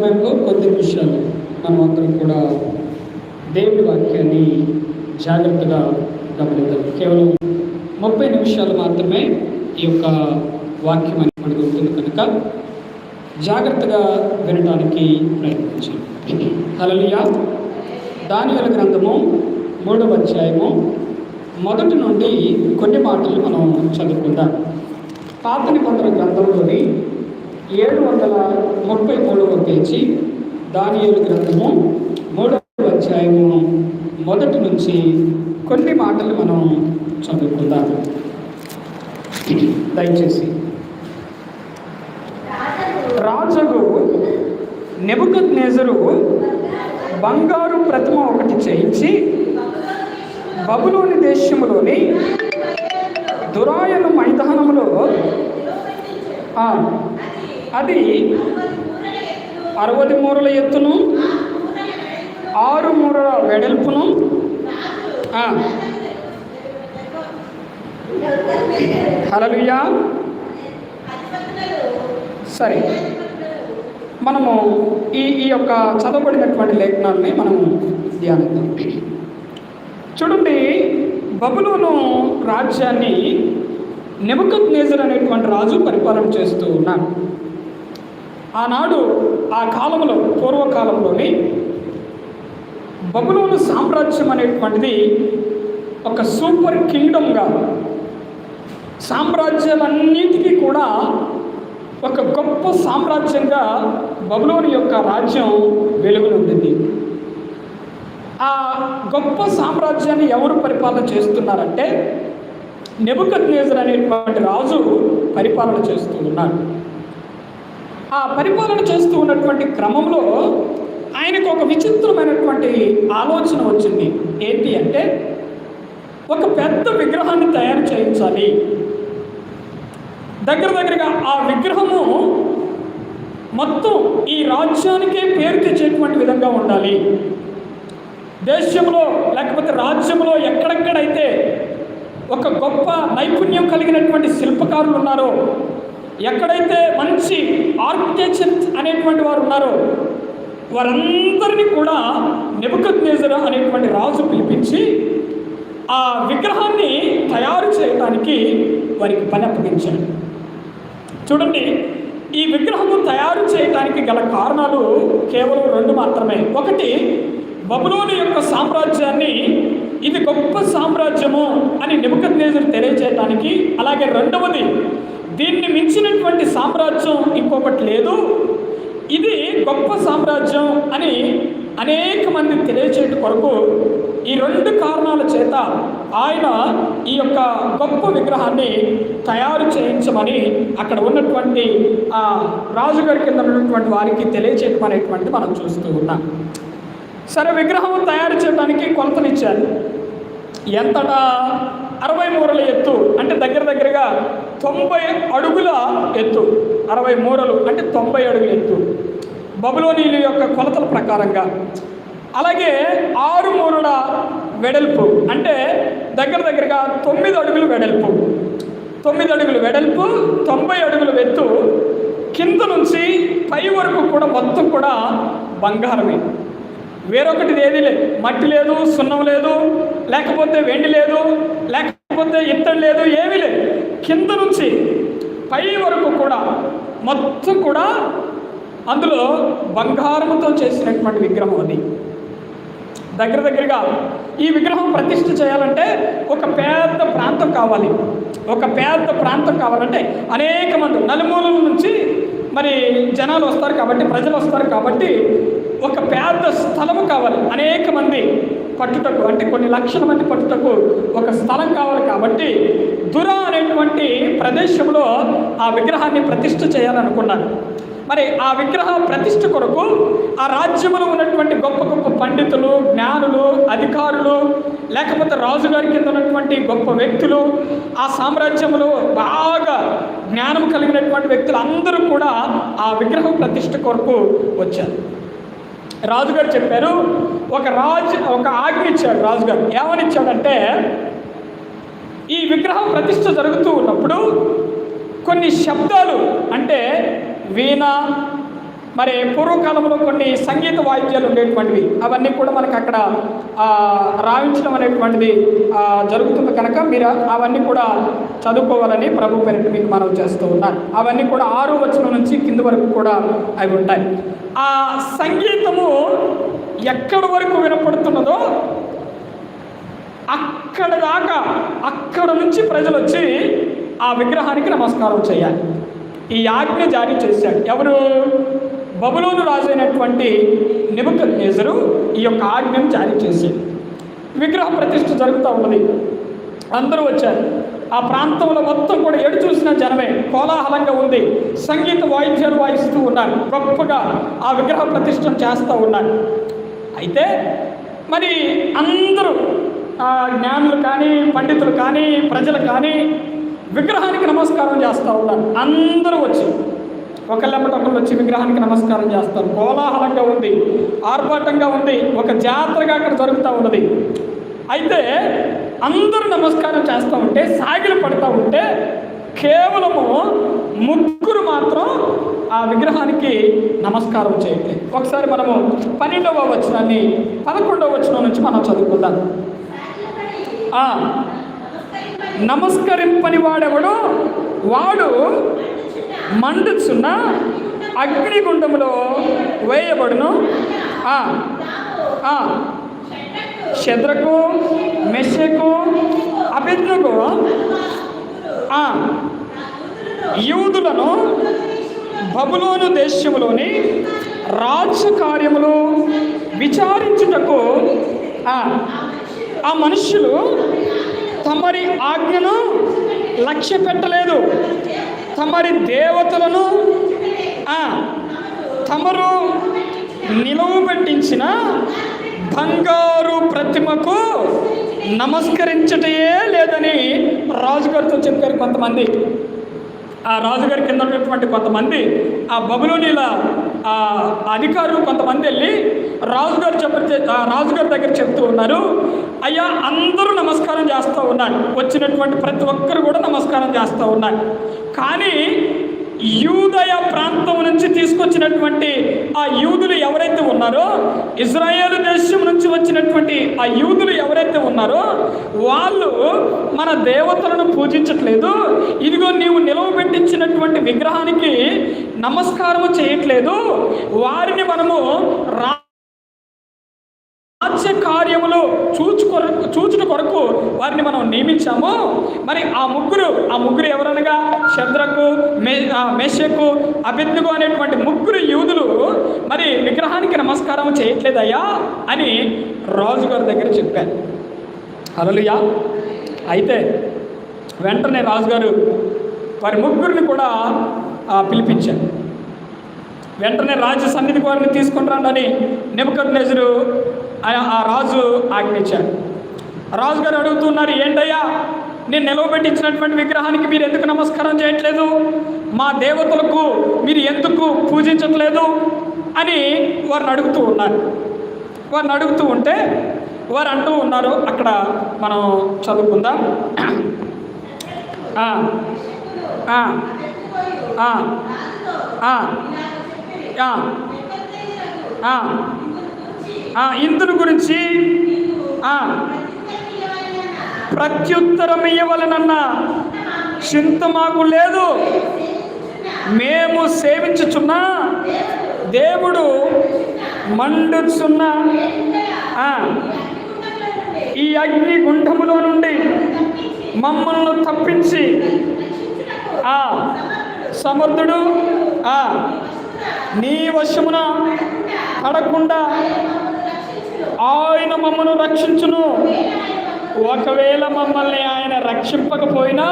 సమయంలో కొద్ది నిమిషాలు మనం అందరం కూడా దేవుడి వాక్యాన్ని జాగ్రత్తగా గమనిద్దాం. కేవలం ముప్పై నిమిషాలు మాత్రమే ఈ యొక్క వాక్యం అని మనకు ఉంటుంది కనుక జాగ్రత్తగా వినడానికి ప్రయత్నించండి. హలలియా దానివల గ్రంథము మూడవ అధ్యాయము మొదటి నుండి కొన్ని మాటలు మనం చదువుకుందాం. పాత నిబంధన గ్రంథంలోని ఏడు వందల ముప్పై మూడవ పేజీ దానియేలు గ్రంథము మూడవ అధ్యాయము మొదటి నుంచి కొన్ని మాటలు మనం చదువుకుందాం. దయచేసి. రాజుకు నెబుకత్ నేజరు బంగారు ప్రతిమ ఒకటి చేయించి బబులోని దేశంలోని దురాయను మైదానంలో అది అరవది మూరల ఎత్తును ఆరు మూరల వెడల్పును హలలుయా సరే. మనము ఈ ఈ యొక్క చదవబడినటువంటి లేఖనాలని మనము ధ్యానిద్దాం. చూడండి బబులోను రాజ్యాన్ని నెబుకత్ నేజర్ అనేటువంటి రాజు పరిపాలన చేస్తూ ఉన్నాడు. ఆనాడు ఆ కాలంలో పూర్వకాలంలోని బబులోను సామ్రాజ్యం అనేటువంటిది ఒక సూపర్ కింగ్డమ్గా సామ్రాజ్యాలన్నిటికీ కూడా ఒక గొప్ప సామ్రాజ్యంగా బబులోని యొక్క రాజ్యం వెలుగునుండింది ఆ గొప్ప సామ్రాజ్యాన్ని ఎవరు పరిపాలన చేస్తున్నారంటే నెబుకత్ నేజర్ అనేటువంటి రాజు పరిపాలన చేస్తూ ఉన్నాడు. ఆ పరిపాలన చేస్తూ ఉన్నటువంటి క్రమంలో ఆయనకు ఒక విచిత్రమైనటువంటి ఆలోచన వచ్చింది. ఏంటి అంటే ఒక పెద్ద విగ్రహాన్ని తయారు చేయించాలి. దగ్గర దగ్గరగా ఆ విగ్రహము మొత్తం ఈ రాజ్యానికే పేరు తెచ్చేటువంటి విధంగా ఉండాలి. దేశంలో లేకపోతే రాజ్యంలో ఎక్కడెక్కడైతే ఒక గొప్ప నైపుణ్యం కలిగినటువంటి శిల్పకారులు ఉన్నారో ఎక్కడైతే మంచి ఆర్కిటెక్చర్ అనేటువంటి వారు ఉన్నారో వారందరినీ కూడా నెబుకత్ నేజర్ అనేటువంటి రాజు పిలిపించి ఆ విగ్రహాన్ని తయారు చేయడానికి వారికి పని అప్పగించాడు. చూడండి ఈ విగ్రహము తయారు చేయడానికి గల కారణాలు కేవలం రెండు మాత్రమే. ఒకటి బబులోని యొక్క సామ్రాజ్యాన్ని ఇది గొప్ప సామ్రాజ్యము అని నిబద్నేజర్ తెలియజేయడానికి అలాగే రెండవది దీన్ని మించినటువంటి సామ్రాజ్యం ఇంకొకటి లేదు. ఇది గొప్ప సామ్రాజ్యం అని అనేక మంది తెలియచేయట కొరకు ఈ రెండు కారణాల చేత ఆయన ఈ యొక్క గొప్ప విగ్రహాన్ని తయారు చేయించమని అక్కడ ఉన్నటువంటి ఆ రాజుగారి కింద ఉన్నటువంటి వారికి తెలియచేయటం అనేటువంటిది మనం చూస్తూ ఉన్నాం. సరే విగ్రహం తయారు చేయడానికి కొలతనిచ్చారు. ఎంతటా? అరవై మూరల ఎత్తు. అంటే దగ్గర దగ్గరగా తొంభై అడుగుల ఎత్తు. అరవై మూరలు అంటే తొంభై అడుగుల ఎత్తు. బబులోనీల యొక్క కొలతల ప్రకారంగా. అలాగే ఆరు మూరల వెడల్పు. అంటే దగ్గర దగ్గరగా తొమ్మిది అడుగులు వెడల్పు. తొమ్మిది అడుగులు వెడల్పు తొంభై అడుగుల ఎత్తు. కింద నుంచి పై వరకు కూడా మొత్తం కూడా బంగారమే. వేరొకటి ఏది లేదు మట్టి లేదు సున్నం లేదు లేకపోతే వెండి లేదు లేకపోతే ఇత్తడి లేదు ఏమీ లేదు. కింద నుంచి పై వరకు కూడా మొత్తం కూడా అందులో బంగారంతో చేసినటువంటి విగ్రహం అది. దగ్గర దగ్గరగా ఈ విగ్రహం ప్రతిష్ఠ చేయాలంటే ఒక పెద్ద ప్రాంతం కావాలి. ఒక పెద్ద ప్రాంతం కావాలంటే అనేక మంది నలుమూలల నుంచి మరి జనాలు వస్తారు కాబట్టి ప్రజలు వస్తారు కాబట్టి ఒక పెద్ద స్థలము కావాలి. అనేక మంది పట్టుటకు అంటే కొన్ని లక్షల మంది పట్టుటకు ఒక స్థలం కావాలి కాబట్టి దుర అనేటువంటి ప్రదేశంలో ఆ విగ్రహాన్ని ప్రతిష్ఠ చేయాలనుకున్నాను మరి ఆ విగ్రహ ప్రతిష్ఠ కొరకు ఆ రాజ్యంలో ఉన్నటువంటి గొప్ప గొప్ప పండితులు జ్ఞానులు అధికారులు లేకపోతే రాజుగారి కింద ఉన్నటువంటి గొప్ప వ్యక్తులు ఆ సామ్రాజ్యంలో బాగా జ్ఞానం కలిగినటువంటి వ్యక్తులు అందరూ కూడా ఆ విగ్రహం ప్రతిష్ఠ కొరకు వచ్చారు. రాజుగారు చెప్పారు ఒక రాజు ఒక ఆజ్ఞ ఇచ్చాడు రాజుగారు. ఏమని ఇచ్చాడంటే ఈ విగ్రహం ప్రతిష్ట జరుగుతూ ఉన్నప్పుడు కొన్ని శబ్దాలు అంటే వీణ మరి పూర్వకాలంలో కొన్ని సంగీత వాయిద్యాలు ఉండేటువంటివి. అవన్నీ కూడా మనకు అక్కడ రావించడం అనేటువంటిది జరుగుతుంది కనుక మీరు అవన్నీ కూడా చదువుకోవాలని ప్రభు పేరు మీకు మనం చేస్తూ ఉన్నాను. అవన్నీ కూడా ఆరు వచనం నుంచి కింద వరకు కూడా అవి ఉంటాయి. ఆ సంగీతము ఎక్కడి వరకు వినపడుతున్నదో అక్కడ దాకా అక్కడ నుంచి ప్రజలు వచ్చి ఆ విగ్రహానికి నమస్కారం చేయాలి. ఈ ఆజ్ఞ జారీ చేశాడు. ఎవరు? బబులోను రాజైనటువంటి నిబుక నేజరు ఈ యొక్క ఆజ్ఞను జారీ చేసేది విగ్రహ ప్రతిష్ఠ జరుగుతూ ఉన్నది. అందరూ వచ్చారు. ఆ ప్రాంతంలో మొత్తం కూడా ఎడు చూసిన జనమే కోలాహలంగా ఉంది. సంగీత వాయిద్యాలు వాయిస్తూ ఉన్నారు. గొప్పగా ఆ విగ్రహ ప్రతిష్టం చేస్తూ ఉన్నారు. అయితే మరి అందరూ జ్ఞానులు కానీ పండితులు కానీ ప్రజలు కానీ విగ్రహానికి నమస్కారం చేస్తూ ఉన్నారు. అందరూ వచ్చి ఒకళ్ళెమ్మటి ఒకళ్ళు వచ్చి విగ్రహానికి నమస్కారం చేస్తారు. కోలాహలంగా ఉంది ఆర్భాటంగా ఉంది ఒక జాతరగా అక్కడ జరుగుతూ ఉన్నది. అయితే అందరూ నమస్కారం చేస్తూ ఉంటే సాగిలు పడుతూ ఉంటే కేవలము ముగ్గురు మాత్రం ఆ విగ్రహానికి నమస్కారం చేయండి. ఒకసారి మనము పన్నెండవ వచనాన్ని పదకొండవ వచనం నుంచి మనం చదువుకుందాం. నమస్కరింపని వాడెవడు? వాడు మండుచున్న అగ్నిగుండములో వేయబడును. ఆ, శద్రకు మెషకు అభిజ్ఞకు ఆ, యూదులను బబులోను దేశంలోని రాజకార్యములు విచారించుటకు ఆ, ఆ తమరి ఆజ్ఞను లక్ష్య పెట్టలేదు తమరి దేవతలను తమరు నిలువు పెట్టించిన బంగారు ప్రతిమకు నమస్కరించటయే లేదని రాజుగారితో చెప్పారు కొంతమంది. ఆ రాజుగారి కింద ఉన్నటువంటి కొంతమంది ఆ బబులోనిల ఆ అధికారులు కొంతమంది వెళ్ళి రాజుగారు చెప్పి రాజుగారి దగ్గర చెప్తూ ఉన్నారు అయ్యా అందరూ నమస్కారం చేస్తూ ఉన్నారు వచ్చినటువంటి ప్రతి ఒక్కరు కూడా నమస్కారం చేస్తూ ఉన్నారు కానీ యూదయ ప్రాంతం నుంచి తీసుకొచ్చినటువంటి ఆ యూదులు ఎవరైతే ఉన్నారో ఇజ్రాయేల్ దేశం నుంచి వచ్చినటువంటి ఆ యూదులు ఎవరైతే ఉన్నారో వాళ్ళు మన దేవతలను పూజించట్లేదు. ఇదిగో నీవు నిలవబెట్టించినటువంటి విగ్రహానికి నమస్కారము చేయట్లేదు. వారిని మనము రా రాజ్య కార్యములు చూచు కొరకు చూచుట కొరకు వారిని మనం నియమించాము. మరి ఆ ముగ్గురు ఆ ముగ్గురు ఎవరనగా? శద్రకు మే మేషకు అభిజ్ఞకు అనేటువంటి ముగ్గురు యూదులు మరి విగ్రహానికి నమస్కారం చేయట్లేదయ్యా అని రాజుగారి దగ్గర చెప్పారు. అలలుయా అయితే వెంటనే రాజుగారు వారి ముగ్గురిని కూడా పిలిపించారు. వెంటనే రాజు సన్నిధి వారిని తీసుకుని రండి నిబద్నేజరు ఆ రాజు ఆజ్ఞించాడు రాజుగారు అడుగుతున్నారు ఏంటయ్యా నేను నిలవబెట్టించినటువంటి విగ్రహానికి మీరు ఎందుకు నమస్కారం చేయట్లేదు? మా దేవతలకు మీరు ఎందుకు పూజించట్లేదు? అని వారిని అడుగుతూ ఉన్నారు. వారిని అడుగుతూ ఉంటే వారు అంటూ ఉన్నారు అక్కడ మనం చదువుకుందాం. ఆ, ఇందుని గురించి ప్రత్యుత్తరం ఇయ్యవలనన్న చింత మాకు లేదు. మేము సేవించుచున్న. దేవుడు మండుచున్న ఈ అగ్ని గుండములో నుండి మమ్మల్ని తప్పించి ఆ సమర్థుడు ఆ నీ వశమున పడకుండా ఆయన మమ్మను రక్షించును. ఒకవేళ మమ్మల్ని ఆయన రక్షింపకపోయినా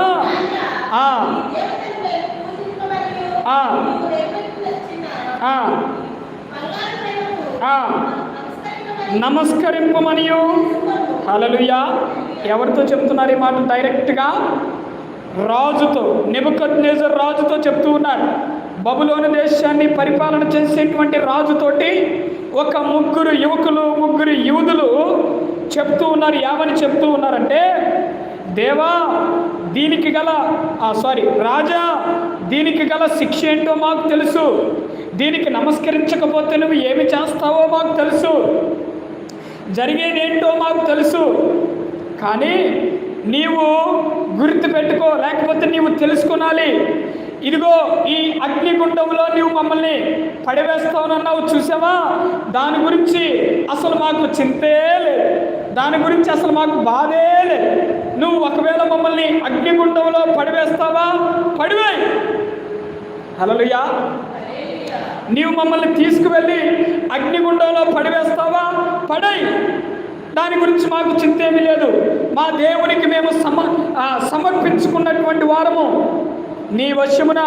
నమస్కరింపమనియు. హలలుయా ఎవరితో చెప్తున్నారు ఈ మాట? డైరెక్ట్గా రాజుతో నెబుకద్నేజర్ రాజుతో చెప్తూ ఉన్నారు. బబులోని దేశాన్ని పరిపాలన చేసేటువంటి రాజుతోటి ఒక ముగ్గురు యువకులు ముగ్గురు యూదులు చెప్తూ ఉన్నారు ఏమని చెప్తూ ఉన్నారంటే దేవా దీనికి గల సారీ రాజా దీనికి గల శిక్ష ఏంటో మాకు తెలుసు. దీనికి నమస్కరించకపోతే నువ్వు ఏమి చేస్తావో మాకు తెలుసు. జరిగేదేంటో మాకు తెలుసు. కానీ నీవు గుర్తు పెట్టుకో లేకపోతే నీవు తెలుసుకోనాలి. ఇదిగో ఈ అగ్నిగుండంలో నీవు మమ్మల్ని పడివేస్తావునన్నావు చూసావా? దాని గురించి అసలు మాకు చింతే లేదు. దాని గురించి అసలు మాకు బాధే లేదు. నువ్వు ఒకవేళ మమ్మల్ని అగ్నిగుండంలో పడివేస్తావా? పడివే హలలుయా నీవు మమ్మల్ని తీసుకువెళ్ళి అగ్నిగుండంలో పడివేస్తావా? పడై దాని గురించి మాకు చింత ఏమీ లేదు. మా దేవునికి మేము సమ సమర్పించుకున్నటువంటి వారము. నీ వశమున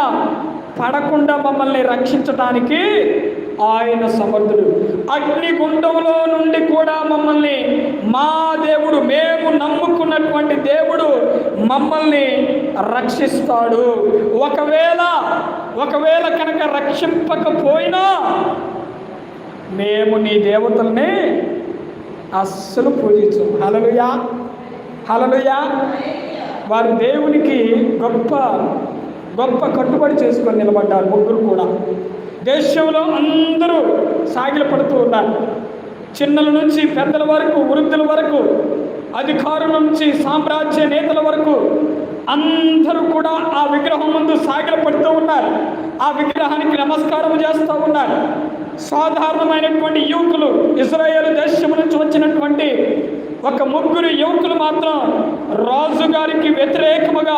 పడకుండా మమ్మల్ని రక్షించడానికి ఆయన సమర్థుడు. అగ్నిగుండంలో నుండి కూడా మమ్మల్ని మా దేవుడు మేము నమ్ముకున్నటువంటి దేవుడు మమ్మల్ని రక్షిస్తాడు. ఒకవేళ ఒకవేళ కనుక రక్షింపకపోయినా మేము నీ దేవతల్ని అస్సలు పూజించు. హలలుయా హలలుయా వారు దేవునికి గొప్ప గొప్ప కట్టుబడి చేసుకొని నిలబడ్డారు ముగ్గురు కూడా. దేశంలో అందరూ సాగిల పడుతూ ఉన్నారు. చిన్నల నుంచి పెద్దల వరకు వృద్ధుల వరకు అధికారుల నుంచి సామ్రాజ్య నేతల వరకు అందరూ కూడా ఆ విగ్రహం ముందు సాగిల పడుతూ ఉన్నారు. ఆ విగ్రహానికి నమస్కారం చేస్తూ ఉన్నారు. సాధారణమైనటువంటి యువకులు ఇజ్రాయేల్ దేశం నుంచి వచ్చినటువంటి ఒక ముగ్గురు యువకులు మాత్రం రాజుగారికి వ్యతిరేకముగా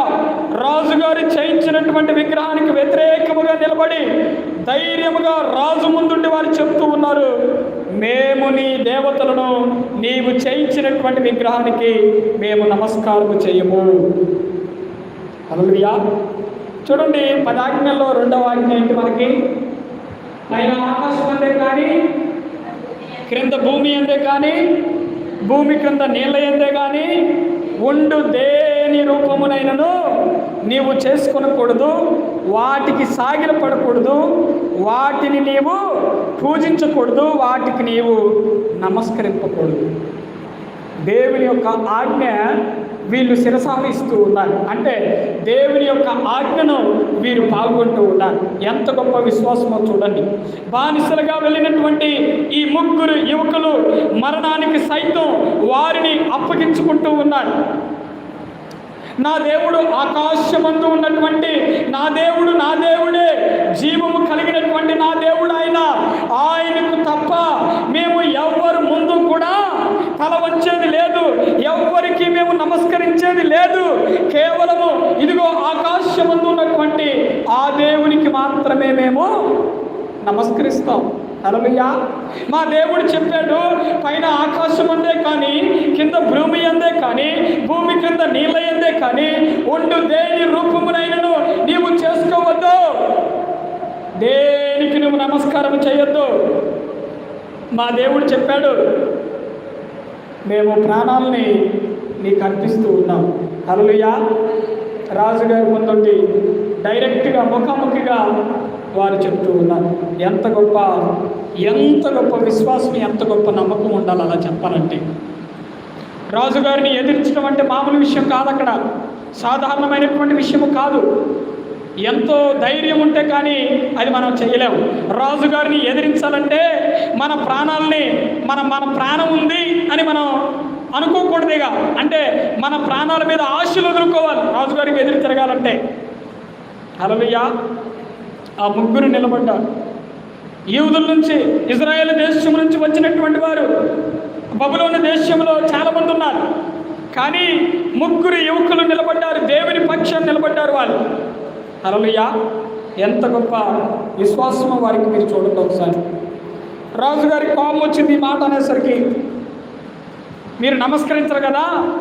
రాజుగారి చేయించినటువంటి విగ్రహానికి వ్యతిరేకముగా నిలబడి ధైర్యముగా రాజు ముందుండి వారు చెప్తూ ఉన్నారు మేము నీ దేవతలను నీవు చేయించినటువంటి విగ్రహానికి మేము నమస్కారం చేయము. హల్లెలూయా. చూడండి పదాజ్ఞల్లో రెండవ ఆజ్ఞ ఏంటి మనకి? పైన ఆకాశం అందే కానీ క్రింద భూమి అందే కానీ భూమి క్రింద నీళ్ళ ఎందే కానీ ఉండు దేని రూపమునైనను నీవు చేసుకొనకూడదు. వాటికి సాగిల పడకూడదు వాటిని నీవు పూజించకూడదు వాటికి నీవు నమస్కరింపకూడదు. దేవుని యొక్క ఆజ్ఞ వీళ్ళు శిరసాహిస్తూ ఉన్నారు అంటే దేవుని యొక్క ఆజ్ఞను వీరు పాల్గొంటూ ఉన్నారు ఎంత గొప్ప విశ్వాసమో చూడండి. బానిసలుగా వెళ్ళినటువంటి ఈ ముగ్గురు యువకులు మరణానికి సైతం వారిని అప్పగించుకుంటూ ఉన్నారు నా దేవుడు ఆకాశమందు ఉన్నటువంటి నా దేవుడు నా దేవుడే. జీవము కలిగినటువంటి నా దేవుడు ఆయన ఆయనకు తప్ప మేము ఎవ్వరు ముందు కూడా తల వచ్చేది లేదు. ఎవ్వరికి మేము నమస్కరించేది లేదు. కేవలము ఇదిగో ఆకాశమందు ఉన్నటువంటి ఆ దేవునికి మాత్రమే మేము నమస్కరిస్తాం. అలమయ్యా మా దేవుడు చెప్పాడు పైన ఆకాశం అందే కానీ కింద భూమి అందే కానీ భూమి కింద నీళ్ళ అందే కానీ ఉండు దేని రూపమునైనను నీవు చేసుకోవద్దు. దేనికి నువ్వు నమస్కారం చేయొద్దు? మా దేవుడు చెప్పాడు మేము ప్రాణాలని నీకు అర్పిస్తూ ఉన్నాం. అలలుయా రాజుగారి ముందుండి డైరెక్ట్గా ముఖాముఖిగా వారు చెప్తూ ఉన్నారు. ఎంత గొప్ప ఎంత గొప్ప విశ్వాసం ఎంత గొప్ప నమ్మకం ఉండాలి అలా చెప్పాలంటే. రాజుగారిని ఎదిరించడం అంటే మామూలు విషయం కాదు అక్కడ. సాధారణమైనటువంటి విషయము కాదు. ఎంతో ధైర్యం ఉంటే కానీ అది మనం చేయలేము. రాజుగారిని ఎదిరించాలంటే మన ప్రాణాలని మన మన ప్రాణం ఉంది అని మనం అనుకోకూడదేగా. అంటే మన ప్రాణాల మీద ఆశలు వదులుకోవాలి. రాజుగారికి ఎదురు తిరగాలంటే. అలవయ్యా ఆ ముగ్గురు నిలబడ్డారు. యూదుల నుంచి ఇజ్రాయేల్ దేశం నుంచి వచ్చినటువంటి వారు బబులోని దేశంలో చాలామంది ఉన్నారు. కానీ ముగ్గురు యువకులు నిలబడ్డారు దేవుని పక్షం నిలబడ్డారు వాళ్ళు. అలలుయ్యా ఎంత గొప్ప విశ్వాసమో వారికి మీరు చూడండి ఒకసారి. రాజుగారి కోపం వచ్చింది ఈ మాట అనేసరికి మీరు నమస్కరించరు కదా?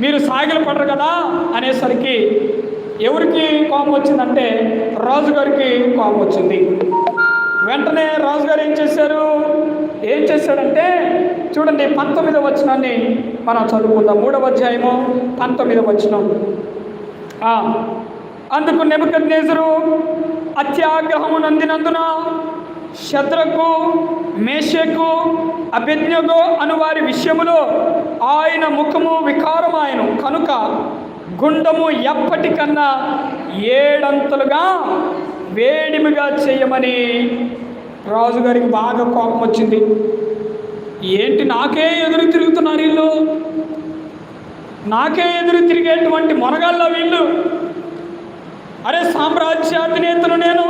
మీరు సాగిలపడరు కదా? అనేసరికి ఎవరికి కోపం వచ్చిందంటే రాజుగారికి కోపం వచ్చింది. వెంటనే రాజుగారు ఏం చేశారు? ఏం చేశాడంటే చూడండి పంతొమ్మిదవ వచనాన్ని మనం చదువుకుందాం. మూడవ అధ్యాయము పంతొమ్మిదవ వచనం. అందుకు నెబుకద్నేజరు అత్యాగ్రహము నందినందున శత్రకు మేషకు అభిజ్ఞకు అను వారి విషయములో ఆయన ముఖము వికారమాయను కనుక గుండము ఎప్పటికన్నా ఏడంతలుగా వేడిమిగా చేయమని రాజుగారికి బాగా కోపం వచ్చింది. ఏంటి నాకే ఎదురు తిరుగుతున్నారు వీళ్ళు? నాకే ఎదురు తిరిగేటువంటి మొనగాళ్ళ వీళ్ళు? అరే సామ్రాజ్యాధినేతను నేను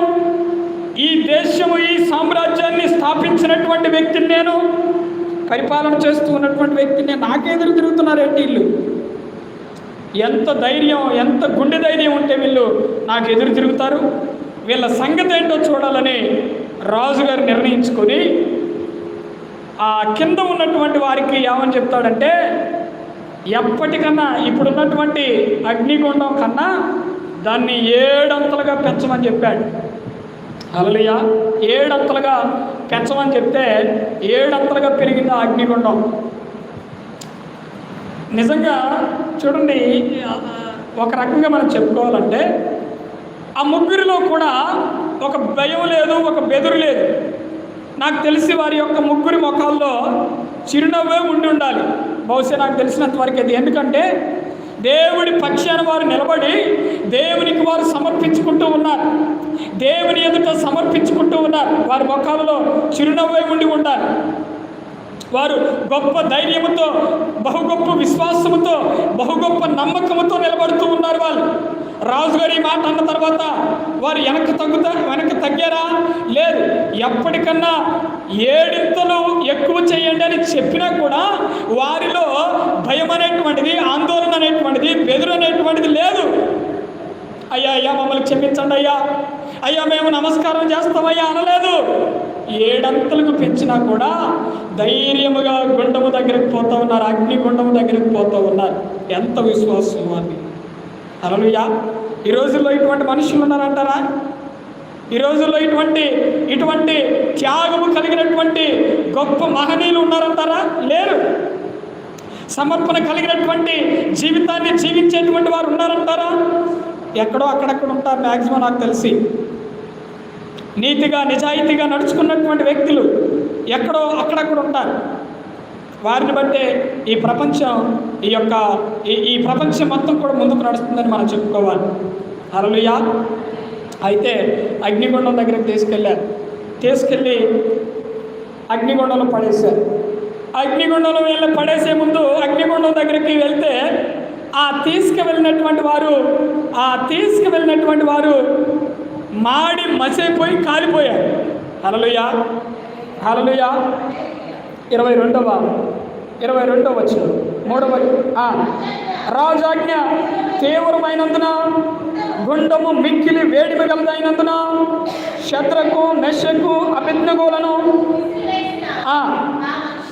ఈ దేశము ఈ సామ్రాజ్యాన్ని స్థాపించినటువంటి వ్యక్తిని నేను పరిపాలన చేస్తూ ఉన్నటువంటి వ్యక్తిని నాకే ఎదురు తిరుగుతున్నారేంటి వీళ్ళు? ఎంత ధైర్యం ఎంత గుండె ధైర్యం ఉంటే వీళ్ళు నాకు ఎదురు తిరుగుతారు. వీళ్ళ సంగతి ఏంటో చూడాలని రాజుగారు నిర్ణయించుకొని ఆ కింద ఉన్నటువంటి వారికి ఏమని చెప్తాడంటే ఎప్పటికన్నా ఇప్పుడున్నటువంటి అగ్నిగుండం కన్నా దాన్ని ఏడంతలుగా పెంచమని చెప్పాడు. అలలియా ఏడంతలుగా పెంచమని చెప్తే ఏడంతలుగా పెరిగింది ఆ అగ్నిగుండం. నిజంగా చూడండి ఒక రకంగా మనం చెప్పుకోవాలంటే ఆ ముగ్గురిలో కూడా ఒక భయం లేదు ఒక బెదురు లేదు. నాకు తెలిసి వారి యొక్క ముగ్గురి ముఖాల్లో చిరునవ్వే ఉండి ఉండాలి. బహుశా నాకు తెలిసినంత వరకు అది ఎందుకంటే దేవుడి పక్షాన వారు నిలబడి దేవునికి వారు సమర్పించుకుంటూ ఉన్నారు. దేవుని ఎదుట సమర్పించుకుంటూ ఉన్నారు. వారి ముఖాలలో చిరునవ్వే ఉండి ఉండాలి. వారు గొప్ప ధైర్యముతో బహు గొప్ప విశ్వాసముతో బహు గొప్ప నమ్మకముతో నిలబడుతూ ఉన్నారు వాళ్ళు. రాజుగారి మాట అన్న తర్వాత వారు వెనక్కి తగ్గుతా వెనక్కి తగ్గారా? లేదు. ఎప్పటికన్నా ఏడింతలు ఎక్కువ చేయండి అని చెప్పినా కూడా వారిలో భయం అనేటువంటిది ఆందోళన అనేటువంటిది బెదురు అనేటువంటిది లేదు. అయ్యా అయ్యా మమ్మల్ని క్షమించండి అయ్యా. అయ్యా మేము నమస్కారం చేస్తామయ్యా అనలేదు. ఏడంతలకు పెంచినా కూడా ధైర్యముగా గుండము దగ్గరికి పోతూ ఉన్నారు అగ్ని గుండము దగ్గరికి పోతూ ఉన్నారు. ఎంత విశ్వాసం అని అలలుయా ఈ రోజుల్లో ఇటువంటి మనుషులు ఉన్నారంటారా? ఈ రోజుల్లో ఇటువంటి ఇటువంటి త్యాగము కలిగినటువంటి గొప్ప మహనీయులు ఉన్నారంటారా? లేరు. సమర్పణ కలిగినటువంటి జీవితాన్ని జీవించేటువంటి వారు ఉన్నారంటారా? ఎక్కడో అక్కడక్కడ ఉంటారు మ్యాక్సిమం నాకు తెలిసి. నీతిగా నిజాయితీగా నడుచుకున్నటువంటి వ్యక్తులు ఎక్కడో అక్కడక్కడ ఉంటారు. వారిని బట్టే ఈ ప్రపంచం ఈ యొక్క ఈ ఈ ప్రపంచం మొత్తం కూడా ముందుకు నడుస్తుందని మనం చెప్పుకోవాలి. అరలుయా అయితే అగ్నిగుండం దగ్గరికి తీసుకెళ్ళారు. తీసుకెళ్ళి అగ్నిగుండంలో పడేశారు. అగ్నిగుండంలో వెళ్ళి పడేసే ముందు అగ్నిగుండం దగ్గరికి వెళ్తే ఆ తీసుకువెళ్ళినటువంటి వారు ఆ తీసుకువెళ్ళినటువంటి వారు మాడి మసైపోయి కాలిపోయారు. హలలుయా హలలుయా ఇరవై రెండవ ఇరవై రెండవ వచ్చిన మూడవ రాజాజ్ఞ తీవ్రమైనందున గుండము మిక్కిలి వేడిమి కలదైనందున శత్రకు మెషకు అభిజ్ఞగోలను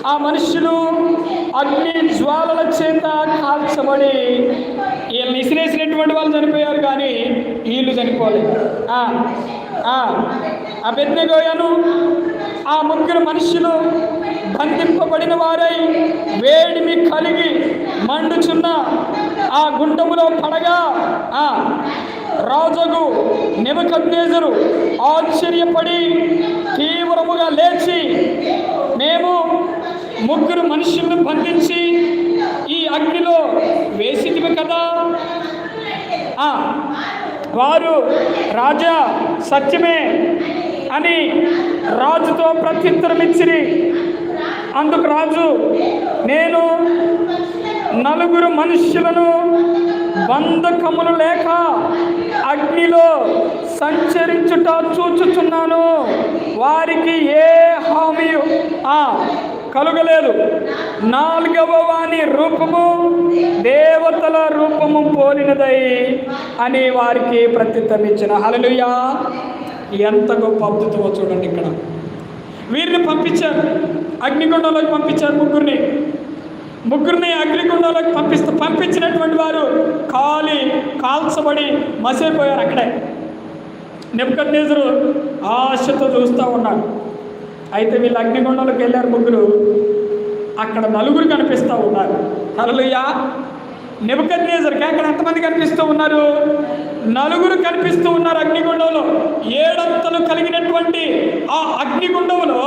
ఆ మనుషులు మనుష్యులు అగ్ని జ్వాలల చేత కాల్చబడి వీళ్ళని ఇసిరేసినటువంటి వాళ్ళు చనిపోయారు కానీ వీళ్ళు చనిపోలేదు. ఆ, ఆ, ఆ ముగ్గురు మనుషులు బంధింపబడిన వారై వేడిమి కలిగి మండుచున్న ఆ గుండములో పడగా ఆ రాజుకు నెబుకద్నేజరు ఆశ్చర్యపడి తీవ్రముగా లేచి మేము ముగ్గురు మనుషులను బంధించి ఈ అగ్నిలో వేసిదివి కదా? వారు రాజా సత్యమే అని రాజుతో ప్రత్యుత్తరం ఇచ్చిరి. అందుకు రాజు నేను నలుగురు మనుష్యులను బంధకములు లేక అగ్నిలో సంచరించుట చూచుచున్నాను. వారికి ఏ హామీ కలుగలేదు. నాలుగవ వాని రూపము దేవతల రూపము పోలినదై అని వారికి ప్రత్యుత్తరం హలలుయా ఎంత గొప్ప అద్భుతమో చూడండి ఇక్కడ. వీరిని పంపించారు. అగ్నిగుండంలోకి పంపించారు ముగ్గురిని. ముగ్గురిని అగ్నిగుండంలోకి పంపిస్తూ పంపించినటువంటి వారు కాలి కాల్చబడి మసైపోయారు అక్కడే. నెప్పుకద్నేజరు ఆశతో చూస్తూ ఉన్నాడు అయితే వీళ్ళు అగ్నిగుండంలోకి వెళ్ళారు ముగ్గురు. అక్కడ నలుగురు కనిపిస్తూ ఉన్నారు. హలలుయా నెబుకద్నేజర్కి అక్కడ ఎంతమంది కనిపిస్తూ ఉన్నారు? నలుగురు కనిపిస్తూ ఉన్నారు అగ్నిగుండంలో ఏడంతలు కలిగినటువంటి ఆ అగ్నిగుండంలో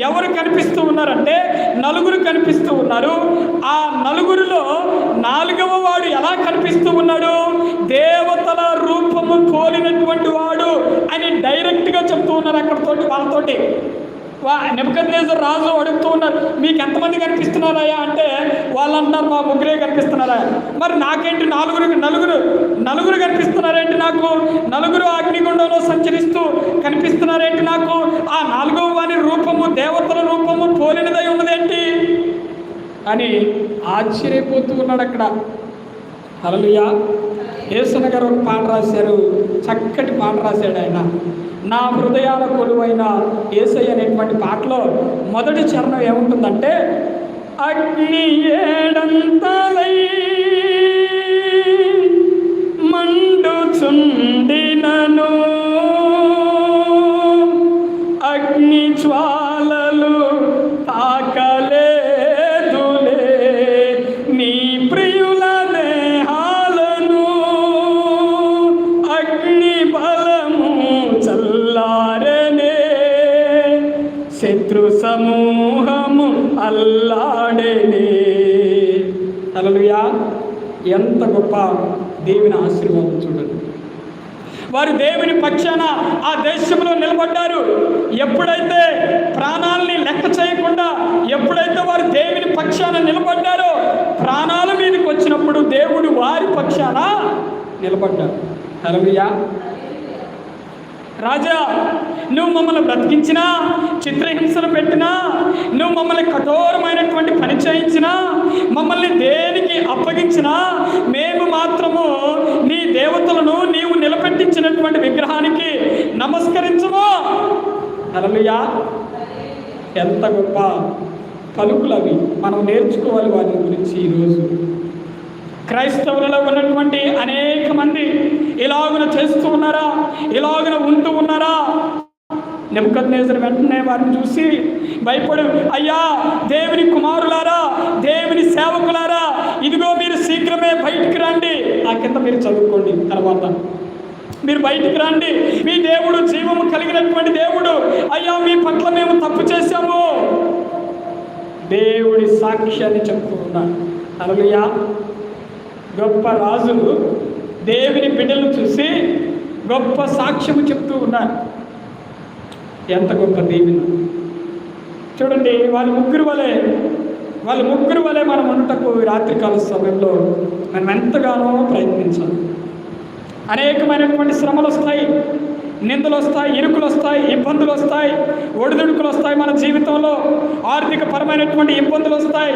ఎవరు కనిపిస్తూ ఉన్నారంటే నలుగురు కనిపిస్తూ ఉన్నారు. ఆ నలుగురిలో నాలుగవ వాడు ఎలా కనిపిస్తూ ఉన్నాడు? దేవతల రూపము పోలినటువంటి వాడు అని డైరెక్ట్గా చెప్తూ ఉన్నారు అక్కడతోటి వాళ్ళతోటి. వా రాజు అడుగుతూ ఉన్నారు మీకు ఎంతమంది కనిపిస్తున్నారయ్యా? అంటే వాళ్ళు అంటున్నారు మా ముగ్గురే కనిపిస్తున్నారా మరి నాకేంటి నలుగురు నలుగురు నలుగురు కనిపిస్తున్నారేంటి నాకు? నలుగురు అగ్నిగుండంలో సంచరిస్తూ కనిపిస్తున్నారేంటి నాకు? ఆ నాలుగవ వారి రూపము దేవతల రూపము పోలినదై ఉన్నదేంటి? అని ఆశ్చర్యపోతూ ఉన్నాడు అక్కడ హలలుయా యేసన గారు ఒక పాట రాశారు. చక్కటి పాట రాశాడు ఆయన. నా హృదయాల కొలువైన ఏసై అనేటువంటి పాటలో మొదటి చరణం ఏముంటుందంటే అగ్ని ఏడంతలై మండుచుండినను. అగ్ని జ్వాలలు కృప దేవుని ఆశీర్వాదం చూడండి. వారు దేవుని పక్షాన ఆ దేశంలో నిలబడ్డారు. ఎప్పుడైతే ప్రాణాలని లెక్క చేయకుండా ఎప్పుడైతే వారు దేవుని పక్షాన నిలబడ్డారో ప్రాణాల మీదకి వచ్చినప్పుడు దేవుడు వారి పక్షాన నిలబడ్డారు హలలుయా రాజా నువ్వు మమ్మల్ని బ్రతికించినా చిత్రహింసలు పెట్టినా నువ్వు మమ్మల్ని కఠోరమైనటువంటి పని చేయించినా మమ్మల్ని దేనికి అప్పగించినా మేము మాత్రము నీ దేవతలను నీవు నిలబెట్టించినటువంటి విగ్రహానికి నమస్కరించము. అలలుయా ఎంత గొప్ప పలుకులు అవి. మనం నేర్చుకోవాలి వాటి గురించి ఈరోజు. క్రైస్తవులలో ఉన్నటువంటి అనేక మంది ఇలాగున చేస్తూ ఉన్నారా? ఇలాగున ఉంటూ ఉన్నారా? నెమ్మకద్నేసరి వెంటనే వారిని చూసి భయపడు. అయ్యా దేవుని కుమారులారా దేవుని సేవకులారా ఇదిగో మీరు బయటికి రండి. ఆ కింద మీరు చదువుకోండి తర్వాత. మీరు బయటికి రండి. మీ దేవుడు జీవము కలిగినటువంటి దేవుడు. అయ్యా మీ పట్ల మేము తప్పు చేశాము. దేవుడి సాక్ష్యాన్ని చెప్తూ ఉన్నాను అలలుయా గొప్ప రాజులు దేవుని బిడ్డలు చూసి గొప్ప సాక్ష్యము చెప్తూ ఉన్నారు. ఎంత గొప్ప దేవుని. చూడండి వారి ముగ్గురు వలె వాళ్ళ ముగ్గురు వలె మనం ఉండటకు రాత్రికాల సమయంలో మనం ఎంతగానో ప్రయత్నించాలి. అనేకమైనటువంటి శ్రమలు వస్తాయి నిందలు వస్తాయి ఇరుకులు వస్తాయి ఇబ్బందులు వస్తాయి ఒడిదుడుకులు వస్తాయి మన జీవితంలో. ఆర్థిక పరమైనటువంటి ఇబ్బందులు వస్తాయి.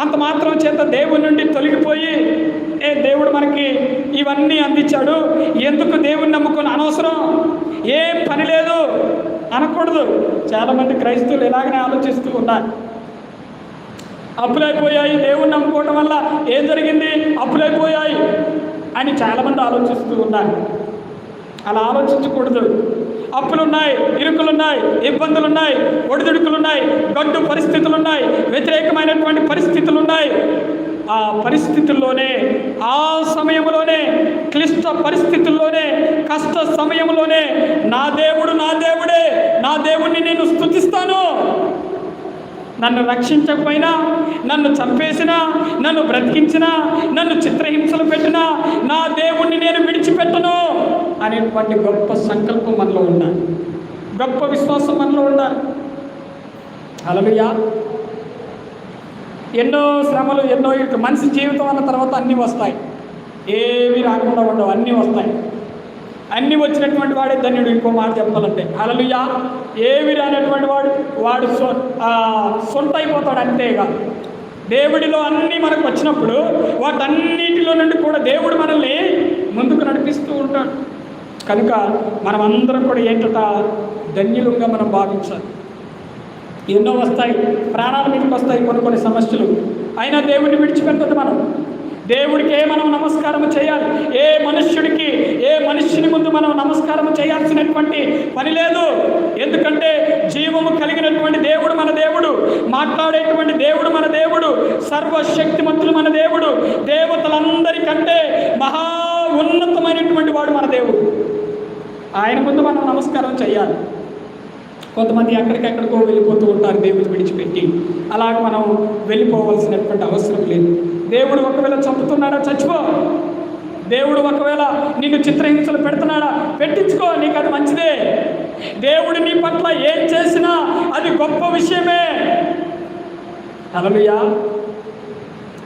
అంత మాత్రం చేత దేవుడి నుండి తొలగిపోయి ఏ దేవుడు మనకి ఇవన్నీ అందించాడు ఎందుకు దేవుడిని నమ్ముకుని అనవసరం? ఏం పని లేదు అనకూడదు. చాలామంది క్రైస్తవులు ఇలాగనే ఆలోచిస్తూ ఉన్నారు. అప్పులైపోయాయి. దేవుణ్ణి నమ్ముకోవడం వల్ల ఏం జరిగింది? అప్పులైపోయాయి అని చాలామంది ఆలోచిస్తూ ఉన్నారు. అలా ఆలోచించకూడదు. అప్పులున్నాయి ఇరుకులున్నాయి ఇబ్బందులున్నాయి ఒడిదుడుకులున్నాయి గడ్డు పరిస్థితులున్నాయి వ్యతిరేకమైనటువంటి పరిస్థితులున్నాయి. ఆ పరిస్థితుల్లోనే ఆ సమయంలోనే క్లిష్ట పరిస్థితుల్లోనే కష్ట సమయంలోనే నా దేవుడు నా దేవుడే నా దేవుణ్ణి నేను స్తుతిస్తాను నన్ను రక్షించకపోయినా నన్ను చంపేసినా నన్ను బ్రతికించినా నన్ను చిత్రహింసలు పెట్టినా నా దేవుణ్ణి నేను విడిచిపెట్టను అనేటువంటి గొప్ప సంకల్పం మనలో ఉండాలి. గొప్ప విశ్వాసం మనలో ఉండాలి. అలలుయా ఎన్నో శ్రమలు ఎన్నో మనిషి జీవితం అన్న తర్వాత అన్నీ వస్తాయి. ఏవి రాకుండా ఉండవు అన్నీ వస్తాయి. అన్నీ వచ్చినటువంటి వాడే ధన్యుడు. ఇంకో మాట చెప్పాలంటే అలలుయా ఏమి రానటువంటి వాడు వాడు సొ సొంత అయిపోతాడు అంతేగా. దేవుడిలో అన్నీ మనకు వచ్చినప్పుడు వాటన్నిటిలో నుండి కూడా దేవుడు మనల్ని ముందుకు నడిపిస్తూ ఉంటాడు. కనుక మనం అందరం కూడా ఏంటట ధన్యులుగా మనం భావించాలి. ఎన్నో వస్తాయి ప్రాణాల మీదకి వస్తాయి కొన్ని కొన్ని సమస్యలు. అయినా దేవుడిని విడిచిపెట్టదు మనం. దేవుడికే మనం నమస్కారం చేయాలి? ఏ మనుష్యుడికి ఏ మనుష్యుని ముందు మనం నమస్కారం చేయాల్సినటువంటి పని లేదు. ఎందుకంటే జీవము కలిగినటువంటి దేవుడు మన దేవుడు మాట్లాడేటువంటి దేవుడు మన దేవుడు సర్వశక్తిమంతులు మన దేవుడు దేవతలందరికంటే మహా ఉన్నతమైనటువంటి వాడు మన దేవుడు. ఆయన ముందు మనం నమస్కారం చేయాలి. కొంతమంది ఎక్కడికెక్కడికో వెళ్ళిపోతూ ఉంటారు దేవుడు విడిచిపెట్టి. అలాగ మనం వెళ్ళిపోవలసినటువంటి అవసరం లేదు. దేవుడు ఒకవేళ చంపుతున్నాడా చచ్చిపో. దేవుడు ఒకవేళ నిన్ను చిత్రహింసలు పెడుతున్నాడా పెట్టించుకో నీకు అది మంచిదే. దేవుడు నీ పట్ల ఏం చేసినా అది గొప్ప విషయమే. అలలుయా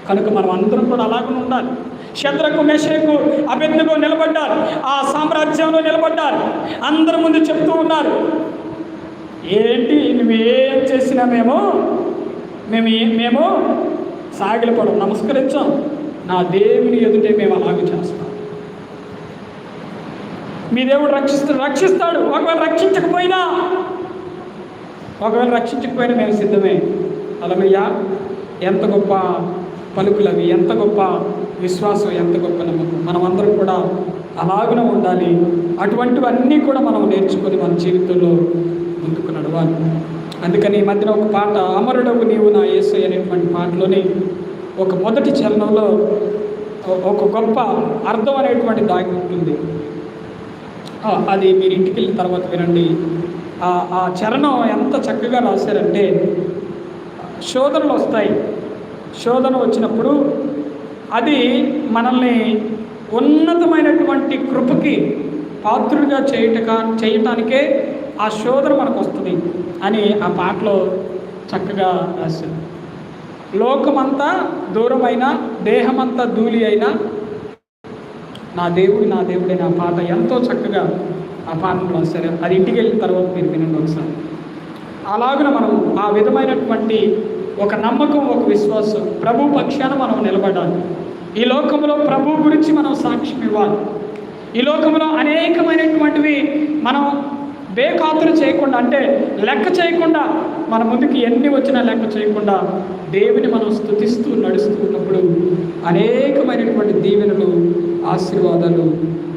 కనుక మనం అందరం కూడా అలాగే ఉండాలి. శత్రకు మెషకు అభ్యర్థిగా నిలబడ్డారు. ఆ సామ్రాజ్యంలో నిలబడ్డారు. అందరి ముందు చెప్తూ ఉన్నారు. ఏంటి నువ్వేం చేసినా మేము మేము మేము సాగిలపడం నమస్కరించాం. నా దేవుని ఎదుటే మేము అలాగే చేస్తాం. మీ దేవుడు రక్షిస్తాడు రక్షిస్తాడు. ఒకవేళ రక్షించకపోయినా ఒకవేళ రక్షించకపోయినా మేము సిద్ధమే. అలమయ్యా ఎంత గొప్ప పలుకులు అవి ఎంత గొప్ప విశ్వాసం ఎంత గొప్ప నమ్మకం. మనం అందరం కూడా అలాగున ఉండాలి. అటువంటివన్నీ కూడా మనం నేర్చుకొని మన జీవితంలో ముందుకు నడవాలి. అందుకని ఈ మధ్యన ఒక పాట అమరుడవు నీవు నా యేసు అనేటువంటి పాటలోని ఒక మొదటి చరణంలో ఒక గొప్ప అర్థం అనేటువంటి దాగి ఉంటుంది. అది మీరు ఇంటికి వెళ్ళిన తర్వాత వినండి. ఆ చరణం ఎంత చక్కగా రాశారంటే శోధనలు వస్తాయి. శోధన వచ్చినప్పుడు అది మనల్ని ఉన్నతమైనటువంటి కృపకి పాత్రుడిగా చేయటక చేయటానికే ఆ శోధన మనకు వస్తుంది అని ఆ పాటలో చక్కగా రాశారు. లోకమంతా దూరమైన దేహమంతా ధూళి అయినా నా దేవుడు నా దేవుడే నా పాట ఎంతో చక్కగా ఆ పాటను రాశారు. అది ఇంటికి వెళ్ళిన తర్వాత మీరు వినండి ఒకసారి. అలాగున మనం ఆ విధమైనటువంటి ఒక నమ్మకం ఒక విశ్వాసం ప్రభు పక్షాన మనం నిలబడాలి. ఈ లోకంలో ప్రభు గురించి మనం సాక్ష్యం ఇవ్వాలి. ఈ లోకంలో అనేకమైనటువంటివి మనం బేఖాతులు చేయకుండా అంటే లెక్క చేయకుండా మన ముందుకి ఎన్ని వచ్చినా లెక్క చేయకుండా దేవుని మనం స్థుతిస్తూ నడుస్తూ ఉన్నప్పుడు అనేకమైనటువంటి దీవెనలు ఆశీర్వాదాలు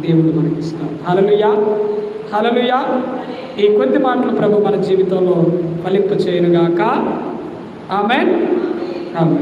దేవుడు మనకి ఇస్తాం హలలుయా హలలుయా ఈ కొద్ది మాటలు ప్రభు మన జీవితంలో ఫలింప చేయనుగాక ఆమె ఆమె